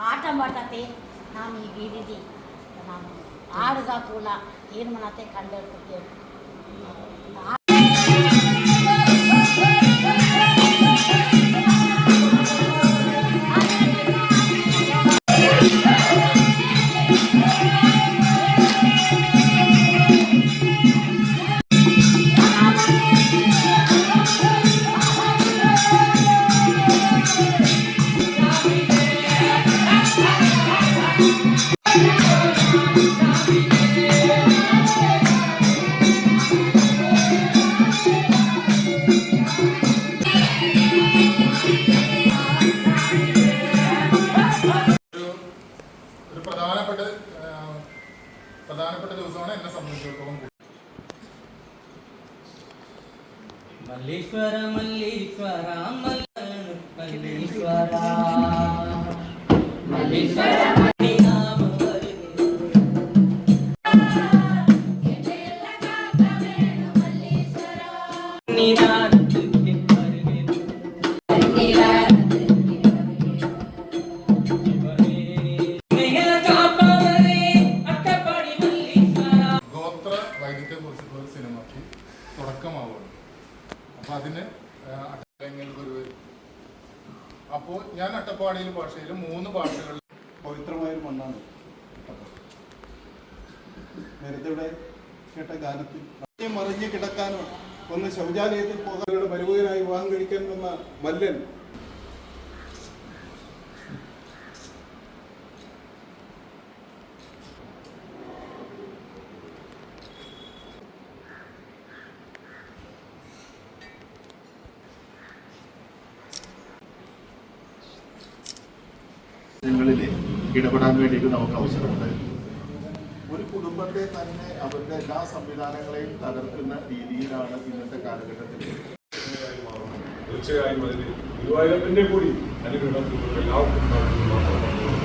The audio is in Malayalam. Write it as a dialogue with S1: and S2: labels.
S1: ಆಟ ಮಾಡ್ತತೆ ನಾನು ಈ ಬೀದಿದಿ ನಾನು ಆಡ್ದ ಕೂಡ ತೀರ್ಮಾನತೆ
S2: ಕಂಡು പ്രധാനപ്പെട്ട പ്രധാനപ്പെട്ട ദിവസമാണ് എന്നെ സംബന്ധിച്ചിടത്തോളം
S3: മല്ലീശ്വര മല്ലീശ്വര മല്ലീശ്വര
S2: മല്ലീശ്വര. Navidad. കുറിച്ചിട്ടുള്ള ഒരു സിനിമയ്ക്ക് തുടക്കമാവുകയാണ്. അപ്പൊ അതിന് ഗുരുവായൂർ അപ്പോൾ ഞാൻ അട്ടപ്പാടിയിൽ ഭാഷയിൽ മൂന്ന് ഭാഷകളിൽ
S4: പവിത്രമായൊരു മണ്ണാണ് നേരത്തെ ഇവിടെ കേട്ട ഗാനത്തിൽ മറിഞ്ഞ് കിടക്കാനോ ഒന്ന് ശൗചാലയത്തിൽ പോകാനുള്ള മരുമകനായി വിവാഹം കഴിക്കാൻ വന്ന മല്ലൻ
S5: ങ്ങളിൽ ഇടപെടാൻ വേണ്ടിയിട്ട് നമുക്ക് അവസരമുണ്ട്. ഒരു കുടുംബത്തെ തന്നെ അവരുടെ എല്ലാ സംവിധാനങ്ങളെയും തകർക്കുന്ന രീതിയിലാണ് ഇന്നത്തെ കാലഘട്ടത്തിൽ
S6: തീർച്ചയായും അതിന് ഗുരുവായൂരപ്പന്റെ കൂടി അനുഗ്രഹം എല്ലാവർക്കും